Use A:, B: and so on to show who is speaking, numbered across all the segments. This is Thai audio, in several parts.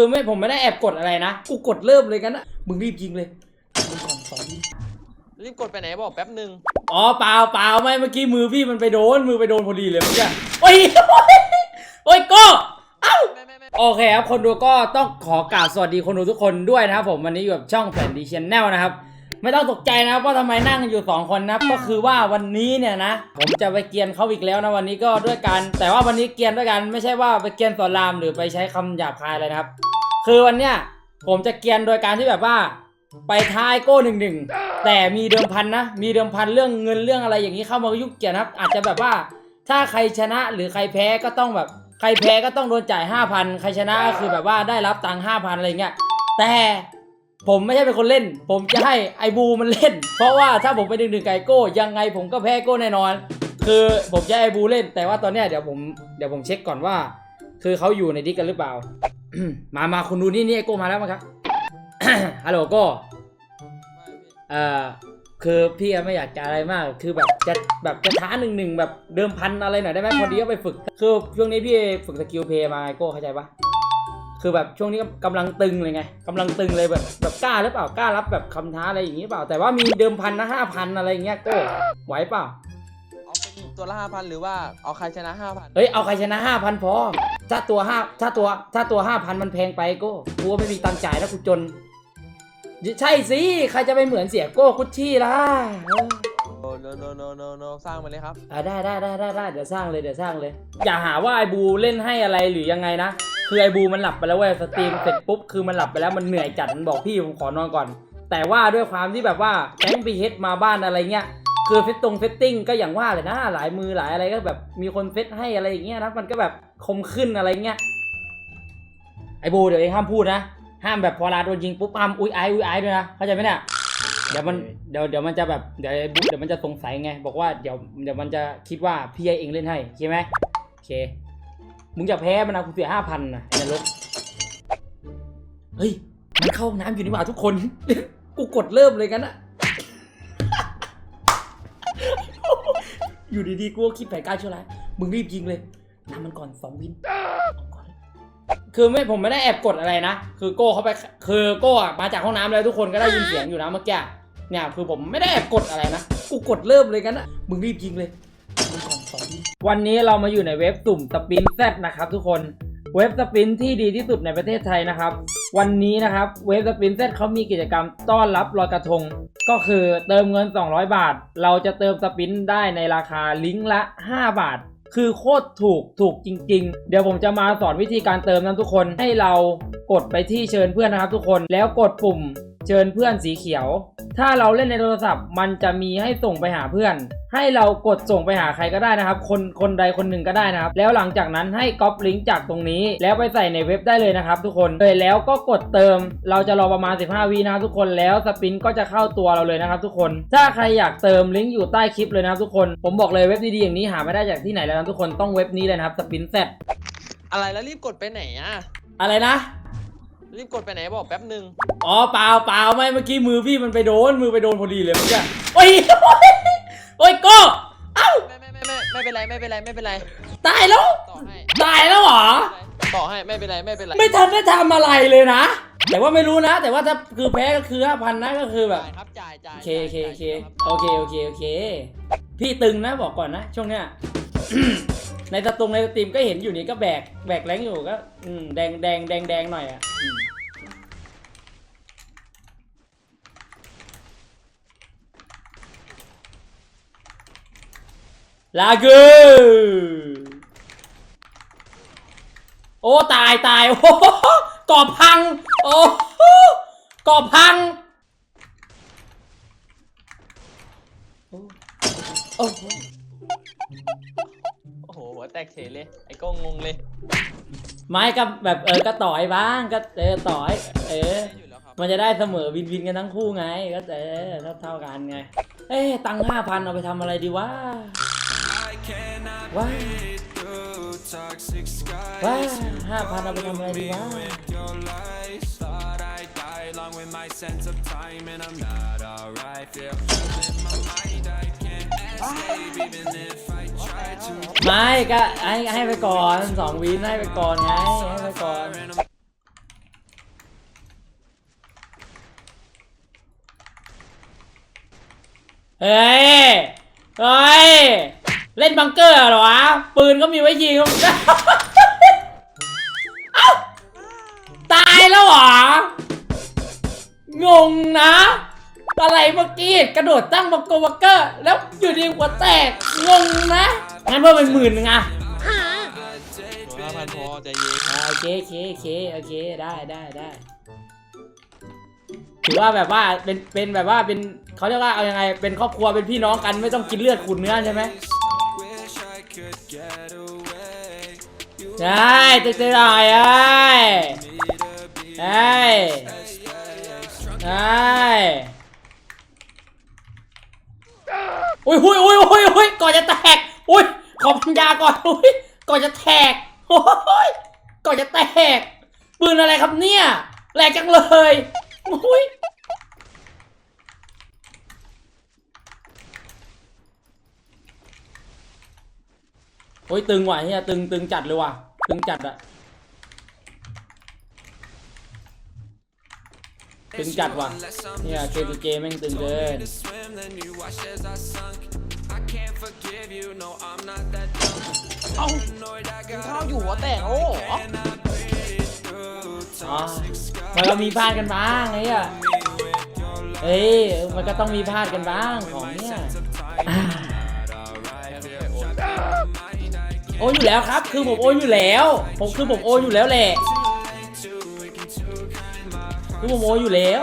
A: คือไม่ผมไม่ได้แอบกดอะไรนะ กูกดเริ่มเลยกันนะ มึงรีบยิงเลยมึงก่อนสองวิ
B: รีบกดไปไหนบอกแป๊บหนึ่ง
A: อ๋อเปล่าเปล่าไม่เมื่อกี้มือพี่มันไปโดนมือไปโดนพอดีเลยเมื่อกี้โอ้ยโอ้ยโก็เอ้า
B: ไม่ไม่ไม่
A: โอเคครับคนดูก็ต้องขอกราบสวัสดีคนดูทุกคนด้วยนะครับผมวันนี้อยู่กับช่องแฟนดีชแนลนะครับไม่ต้องตกใจนะครับว่าทำไมนั่งกันอยู่ 2 คนนะครับก็คือว่าวันนี้เนี่ยนะ ผมจะไปเกรียนเขาอีกแล้วนะวันนี้ก็ด้วยกัน แต่ว่าวันนี้เกรียนด้วยกัน ไม่ใช่ว่าไปเกรียนสอนรามหรือไปใช้คำหยาบคายอะไรนะครับ คือวันเนี้ยผมจะเกียนโดยการที่แบบว่า ไปท้ายโก้หนึ่งหนึ่งแต่มีเดิมพันนะ มีเดิมพันเรื่องเงินเรื่องอะไรอย่างนี้เข้ามายุ่งเกี่ยนะครับ อาจจะแบบว่าถ้าใครชนะหรือใครแพ้ก็ต้องแบบ ใครแพ้ก็ต้องโดนจ่ายห้าพันใครชนะก็คือแบบว่าได้รับตังค์ห้าพันอะไรเงี้ยแต่ผมไม่ใช่เป็นคนเล่น ผมจะให้ไอบูมันเล่น เพราะว่าถ้าผมไปดึงดึงไก่โก้ ยังไงผมก็แพ้โก้แน่นอน คือผมจะให้ไอบูเล่น แต่ว่าตอนเนี้ยเดี๋ยวผมเดี๋ยวผมเช็คก่อนว่า คือเขาอยู่ในดิสกันหรือเปล่า มามาคุณดูนี่นี่ไอโก้มาแล้วมั้งครับ ฮัลโหลโก้เอ่อคือพี่ไม่อยากจะอะไรมาก คือแบบจะแบบจะท้าหนึ่งหนึ่งแบบเดิมพันอะไรหน่อยได้ไหมพอดีก็ไปฝึก คือช่วงนี้พี่ฝึกสกิลเพย์มาไอโก้เข้าใจปะคือแบบช่วงนี้กำลังตึงเลยไงกำลังตึงเลยแบบแบบกล้าหรือเปล่ากล้ารับแบบคำท้าอะไรอย่างนี้เปล่า แต่ว่ามีเดิมพันนะห้าพันอะไรอย่างเงี้ยโก้ไหวเปล่า
B: เอาเป็นตัวละห้าพันหรือว่าเอาใครชนะห้าพัน
A: เฮ้ยเอาใครชนะห้าพันพอ ถ้าตัวห้าถ้าตัวถ้าตัวห้าพันมันแพงไปโก้กูก็ไม่มีตังค์จ่ายแล้วกูจน ใช่สิใครจะไปเหมือนเสียโก้กุชชี่ล่ะเออ
B: โอ้โนโนโนโนโนสร้างมาเลยครับ
A: อ่าได้ได้ได้ได้ได้เดี๋ยวสร้างเลยเดี๋ยวสร้างเลย อย่าหาว่าไอบูเล่นให้อะไรหรือยังไงนะคือไอบูมันหลับไปแล้วเว้ยสตรีมเสร็จปุ๊บคือมันหลับไปแล้วมันเหนื่อยจัดมันบอกพี่ผมขอนอนก่อน แต่ว่าด้วยความที่แบบว่าแก๊งพีเฮดมาบ้านอะไรเงี้ย คือเซตตรงเซตติ้งก็อย่างว่าเลยนะ หลายมือหลายอะไรก็แบบมีคนเซตให้อะไรอย่างเงี้ยนะมันก็แบบคมขึ้นอะไรเงี้ยไอบูเดี๋ยวเองห้ามพูดนะ ห้ามแบบพอลาโดนยิงปุ๊บห้ามอุ้ยไออุ้ยไอด้วยนะเข้าใจไหมเนี่ยเดี๋ยวมันเดี๋ยวเดี๋ยวมันจะแบบเดี๋ยวไอ้บุ๊กเดี๋ยวมันจะสงสัยไง บอกว่าเดี๋ยวเดี๋ยวมันจะคิดว่าพี่ให้เองเล่นให้โอเคไหมโอเคมึงจะแพ้มันนะกูเสียห้าพันนะไอ้นรกเฮ้ยมันเข้าห้องน้ำอยู่นี่หว่าทุกคน กูกดเริ่มเลยกันนะ อยู่ดีๆกูก็คิดแผนการชั่วร้ายมึงรีบยิงเลยนำมันก่อนสองวินคือไม่ผมไม่ได้แอบกดอะไรนะ คือโก้เขาไปคือโก้อะมาจากห้องน้ำแล้วทุกคนก็ได้ยินเสียงอยู่นะเมื่อกี้เนี่ยคือผมไม่ได้แอบกดอะไรนะ กูกดเริ่มเลยกันนะมึงรีบยิงเลย วันนี้เรามาอยู่ในเว็บตุ่มตะปินแซดนะครับทุกคน เว็บสปินที่ดีที่สุดในประเทศไทยนะครับ วันนี้นะครับเว็บสปินเซตเขามีกิจกรรมต้อนรับลอยกระทง ก็คือเติมเงิน 200 บาท เราจะเติมสปินได้ในราคาลิงก์ละ 5 บาท คือโคตรถูกถูกจริง ๆ เดี๋ยวผมจะมาสอนวิธีการเติมนะทุกคนให้เรากดไปที่เชิญเพื่อนนะครับทุกคนแล้วกดปุ่ม เชิญเพื่อนสีเขียว ถ้าเราเล่นในโทรศัพท์ มันจะมีให้ส่งไปหาเพื่อน ให้เรากดส่งไปหาใครก็ได้นะครับ คนคนใดคนหนึ่งก็ได้นะครับ แล้วหลังจากนั้นให้ก๊อปลิงก์จากตรงนี้ แล้วไปใส่ในเว็บได้เลยนะครับทุกคนเลยแล้วก็กดเติม เราจะรอประมาณ 15วินะครับทุกคนแล้วสปินก็จะเข้าตัวเราเลยนะครับทุกคน ถ้าใครอยากเติมลิงก์อยู่ใต้คลิปเลยนะครับทุกคน ผมบอกเลยเว็บดีๆอย่างนี้หาไม่ได้จากที่ไหนแล้วนะทุกคนต้องเว็บนี้เลยนะครับสปินเซต
B: อะไรแล้วรีบกดไปไหนอะ
A: อะไรนะ
B: รีบกดไปไหนบอกแป๊บหนึ่ง
A: อ๋อเปล่าเปล่าไม่เมื่อกี้มือพี่มันไปโดนมือไปโดนพอดีเลยเมื่อกี้โอ้ยโอ้ยโก้เอ้า
B: ไม่ไม่ไม่ไม่ไม่เป็นไรไม่เป็นไรไม่เป็นไร
A: ตายแล้ว
B: ต่อให้
A: ตายแล้วเหรอ
B: ต่อให้ไม่เป็นไรไม่เป็นไร
A: ไม่ทันได้ทำอะไรเลยนะ แต่ว่าไม่รู้นะ แต่ว่าถ้าคือแพ้ก็คือห้าพันนะก็คือแบบ
B: จ่ายครับจ่ายจ่าย
A: โอเคโอเคโอเค
B: จ่าย
A: โอเคโอเคโอเค พี่ตึงนะบอกก่อนนะช่วงเนี้ย ในสตรงในสตรีมก็เห็นอยู่นี่ก็แบกแบกแรงอยู่ก็อืมแดงแดงแดงแดงหน่อยอะอืมลากูโอ้ตายตายโอ้โหกอบพัง โอ้โหกอบพังโอ้โอ้
B: ตกเฉยเลย ไอ้ก้องงงเลย
A: ไม้กับแบบเออก็ต่อยบ้างก็เออต่อย เออ
B: อยู่แล้วครับ
A: มันจะได้เสมอวินวินกันทั้งคู่ไง ก็เออเท่าเท่าๆกันไง เอ้ตังห้าพันเอาไปทำอะไรดีวะว้าว้าห้าพันเอาไปทำอะไรดีวะ ไม่ก็ให้ให้ไปก่อนสองวินให้ไปก่อนไงให้ไปก่อนเฮ้ยเฮ้ยเล่นบังเกอร์เหรอวะปืนก็มีไว้ยิงตายแล้วเหรองงนะ อะไรเมื่อกี้กระโดดตั้งบังโกบังเกอร์ แล้วอยู่ดีหัวแตกงงนะงั้นเพิ่มเป็นหมื่นนึงอะ
B: ตัวละห้าพันพอใจเย็น
A: อ่าโอเคโอเคโอเคโอเคได้ได้ได้ถือว่าแบบว่าเป็นเป็นแบบว่าเป็นเขาเรียกว่าเอายังไงเป็นครอบครัวเป็นพี่น้องกันไม่ต้องกินเลือดขุนเนื้อใช่ไหมได้จะจะได้ไอ้ได้ได้ อุ้ยอุ้ยอุ้ยอุ้ยอุ้ยก่อนจะแตกอุ้ยขอพันยาก่อนอุ้ยก่อนจะแตกโอ้ยก่อนจะแตกปืนอะไรครับเนี่ยแหลกจังเลยอุ้ยโอ้ยตึงว่ะเฮียตึงตึงจัดเลยว่ะตึงจัดอะ ตึงจัดว่ะเนี่ยเคทูเจแม่งตึงเกิน
B: เอ้ากินข้าวอยู่หัวแตกโอ้โห
A: อ๋อมันก็มีพลาดกันบ้างไอ้เหี้ยเอ้ยมันก็ต้องมีพลาดกันบ้างของเนี่ยอ่าโอนอยู่แล้วครับ คือผมโอนอยู่แล้ว ผมคือผมโอนอยู่แล้วแหละ คือผมโอนอยู่แล้ว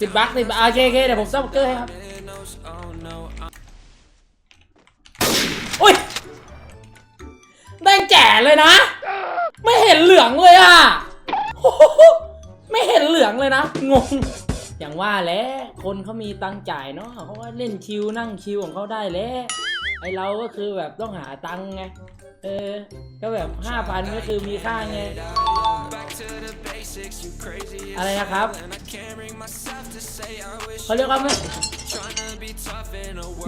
A: ติดบั๊กติดบั๊กโอเคโอเคเดี๋ยวผมซับเกอร์ให้ครับ
C: dead nose, oh no I'm
A: อุ้ยแดงแจ๋เลยนะ ไม่เห็นเหลืองเลยอะ ไม่เห็นเหลืองเลยนะ งง อย่างว่าแหล้วคนเขามีตังค์จ่ายเนาะเขาก็เล่นชิวนั่งชิวของเขาได้แล้วไอเราก็คือแบบต้องหาตังค์ไงเออ ก็แบบห้าพันก็คือมีค่าไง อะไรนะครับเขาเรียกว่าไม่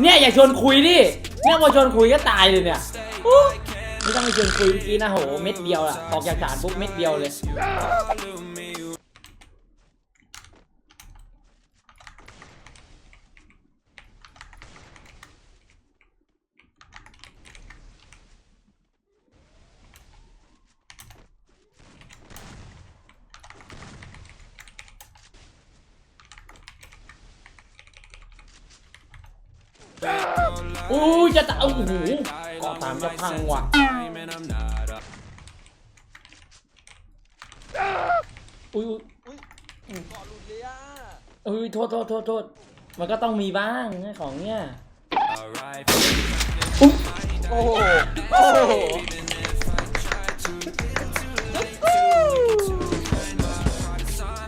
A: เนี่ยอย่าชวนคุยดิเนี่ยพอชวนคุยก็ตายเลยเนี่ยอู้ไม่ต้องไปชวนคุยเมื่อกี้นะโหเม็ดเดียวอะออกจากศาลปุ๊บเม็ดเดียวเลย อู้จะตะโอ้โหเกาะสามจะพังว่ะ
C: time and I'm not up
A: อุ้ยอุ้ย
B: อุ้ยเกาะหลุดเลยอะ
A: อุ้ยโทษโทษโทษโทษมันก็ต้องมีบ้างนะของเนี่ย
C: Alright
B: โอ้โหโอ้โห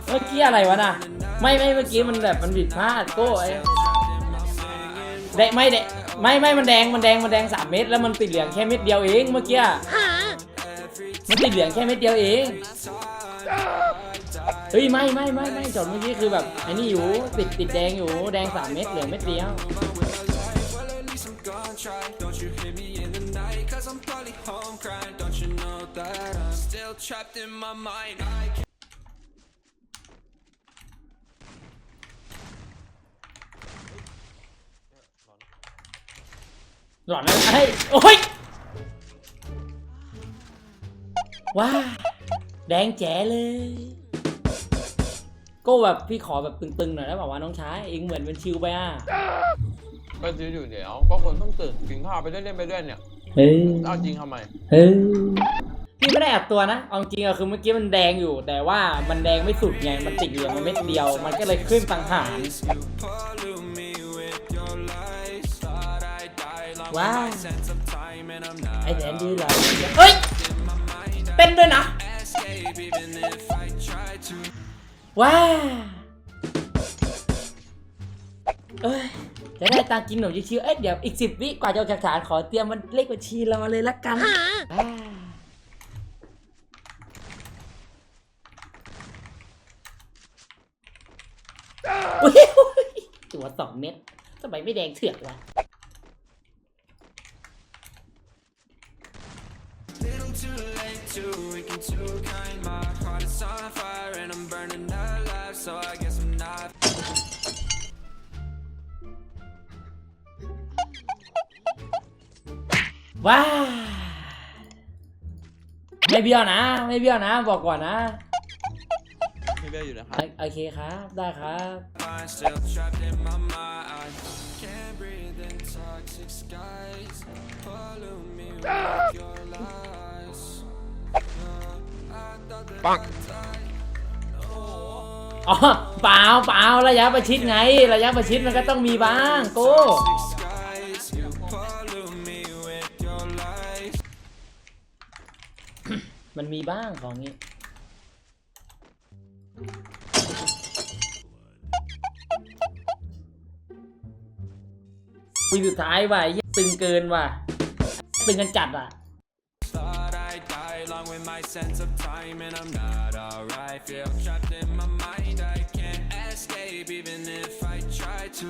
A: เมื่อกี้อะไรวะน่ะ ไม่ไม่เมื่อกี้มันแบบมันผิดพลาดโก้ไอ้ แดงไม่แดงไม่ไม่มันแดงมันแดงมันแดงสามเม็ดแล้วมันติดเหลืองแค่เม็ดเดียวเองเมื่อกี้มันติดเหลืองแค่เม็ดเดียวเองเฮ้ยไม่ไม่ไม่ไม่จดเมื่อกี้คือแบบไอ้นี่อยู่ติดติดแดงอยู่แดงสามเม็ดเหลืองเม็ดเดียว
C: gonna try Don't you hit me in the night Cause I'm probably home crying Don't you know that I'm still trapped in my mind I can't
A: หลอนแล้วเฮ้ยโอ้ยว้าแดงแจ๋เลย ก็แบบพี่ขอแบบตึงๆหน่อยได้ป่าวะน้องชายเองเหมือนเป็นชิวไปอะ
B: ก็ซื้ออยู่เดี๋ยว ก็คนต้องตื่นกินข้าวไปเรื่อยๆไปเรื่อยเนี่ย
A: เฮ้ย
B: เอาจริงทำไม
A: เฮ้ยพี่ไม่ได้แอบตัวนะเอาจริงอะคือเมื่อกี้มันแดงอยู่ แต่ว่ามันแดงไม่สุดไงมันติดเหลืองมาเม็ดเดียว มันก็เลยขึ้นต่างหาก ว้าว
C: sense of time And I'm not
A: ไอแดนดีเหรอเฮ้ยเต้นด้วยนะ
C: escape Even if I try to
A: ว้าเอ้ยจะได้ตังค์กินขนมชิวๆเอ้ยเดี๋ยวอีกสิบวิกว่าจะออกจากฐานขอเตรียมมันเลขบัญชีรอเลยละกันอ่าอุ๊ยตัวสองเม็ดทำไมไม่แดงเถือกวะ ว้าไม่เบี้ยวนะ ไม่เบี้ยวนะ บอกก่อนนะ
B: ไม่เบี้ยอยู่นะครั
A: โอบโอเคครับ ได้ครับ
C: Mind still trapped in my mind. Can't breathe in toxic skies. Pollute me with your lies. Uh, I thought that
B: Bonk.
C: I'd die.
A: อ๋อเปล่าเปล่าระยะประชิดไง ระยะประชิดมันก็ต้องมีบ้างโก้ มันมีบ้างของนี้ปีสุดท้ายว่ะไอ้เหี้ยตึงเกินว่ะ ตึงกันจัดอะ
C: Thought I'd die along with my sense of time, and I'm not alright. Feel trapped in my mind, I can't escape even if I try to.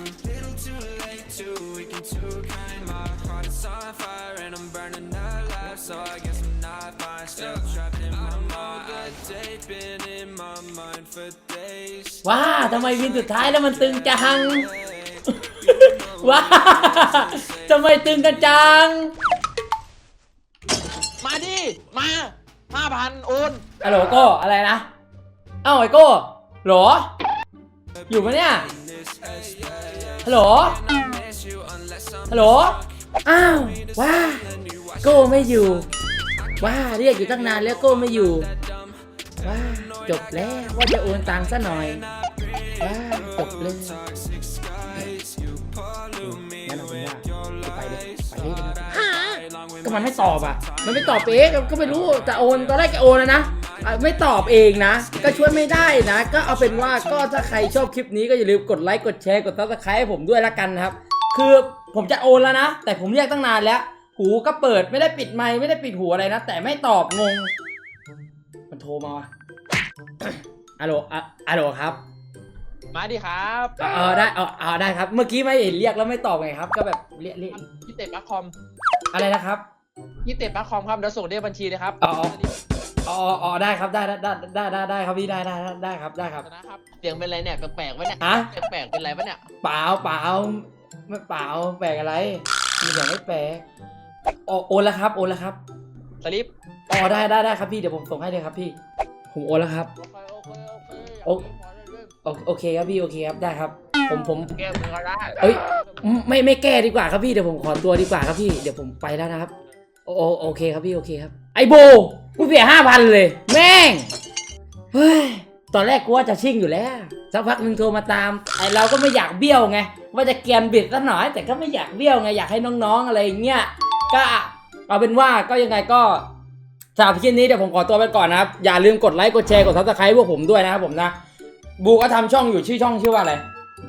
C: Little too late, too weak and too kind. My heart is on fire, and I'm burning alive, so I guess I'm not fine. Still trapped in my mind. A date been in my mind for days.
A: ว้าทำไมวินสุดท้ายแล้วมันตึงจัง ว้าทำไมตึงกันจัง
B: มาดิ มาห้าพันโอน
A: ฮัลโหลโก้อะไรนะ เอ้าไอโก้โหลอยู่ปะเนี่ยฮัลโหล ฮัลโหล อ้าว ว้า โก้ไม่อยู่ ว้า เรียกอยู่ตั้งนานแล้วโก้ไม่อยู่ ว้า จบแล้วว่าจะโอนตังค์ซะหน่อย ว้า จบเลยงั้นเอาเป็นว่าไปเลยไปเลยก็มันไม่ตอบอะ มันไม่ตอบเองก็ไม่รู้จะโอนตอนแรกจะโอนแล้วนะอะไม่ตอบเองนะ ก็ช่วยไม่ได้นะ ก็เอาเป็นว่าก็ถ้าใครชอบคลิปนี้ก็อย่าลืมกดไลค์กดแชร์กดซับสไครต์ให้ผมด้วยละกันนะครับ คือผมจะโอนแล้วนะ แต่ผมเรียกตั้งนานแล้ว หูก็เปิดไม่ได้ปิดไมค์ไม่ได้ปิดหูอะไรนะ แต่ไม่ตอบงง มันโทรมาว่ะอะโหลอะอะโหลครับ
B: มาดิครับ
A: เออเออได้เออเออได้ครับ เมื่อกี้ไม่เห็นเรียกแล้วไม่ตอบไงครับ ก็แบบเรียกเรียก
B: พี่เตะปลั๊กคอม
A: อะไรนะครับ
B: พี่เตะปลั๊กคอมครับเดี๋ยวส่งเลขบัญชีเลยครับ
A: อ๋ออ๋ออ๋อได้ครับได้ได้ได้ได้ได้ครับพี่ได้ได้ได้ได้ครับได้ครับ
B: นะครับ เสียงเป็นไรเนี่ยแปลกๆวะเนี่ย
A: ฮะ
B: แปลกๆเป็นไรวะเนี่ย
A: เปล่าเปล่า ไม่เปล่าแปลกอะไรมีอย่างไม่แปลกอ๋อโอนแล้วครับ โอนแล้วครับ
B: สลิป
A: อ๋อได้ได้ได้ครับพี่เดี๋ยวผมส่งให้เลยครับพี่ ผมโอนแล้วครับ
B: โอเคโอเคโอเค
A: โอโอโอเคครับพี่โอเคครับได้ครับ ผมผม
B: แก้มือก็ได้
A: เอ้ยไม่ไม่แก้ดีกว่าครับพี่เดี๋ยวผมขอตัวดีกว่าครับพี่เดี๋ยวผมไปแล้วนะครับ โอโอโอเคครับพี่โอเคครับ ไอโบกูเสียห้าพันเลย แม่งเฮ้ยตอนแรกกูว่าจะชิ่งอยู่แล้ว สักพักหนึ่งโทรมาตามไอเราก็ไม่อยากเบี้ยวไง ว่าจะเกรียนบิดซะหน่อย แต่ก็ไม่อยากเบี้ยวไงอยากให้น้องๆอะไรอย่างเงี้ยก็เอาเป็นว่าก็ยังไงก็สำหรับคลิปนี้เดี๋ยวผมขอตัวไปก่อนนะครับ อย่าลืมกดไลค์กดแชร์กดซับสไครต์พวกผมด้วยนะครับผมนะ บูก็ทำช่องอยู่ชื่อช่องชื่อว่าอะไร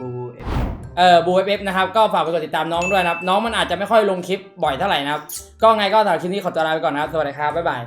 D: บูเอฟ
A: เออบูเอฟนะครับก็ฝากไปกดติดตามน้องด้วยนะครับ น้องมันอาจจะไม่ค่อยลงคลิปบ่อยเท่าไหร่นะครับ ก็ไงก็สำหรับคลิปนี้ขอตัวลาไปก่อนนะครับสวัสดีครับบ๊ายบาย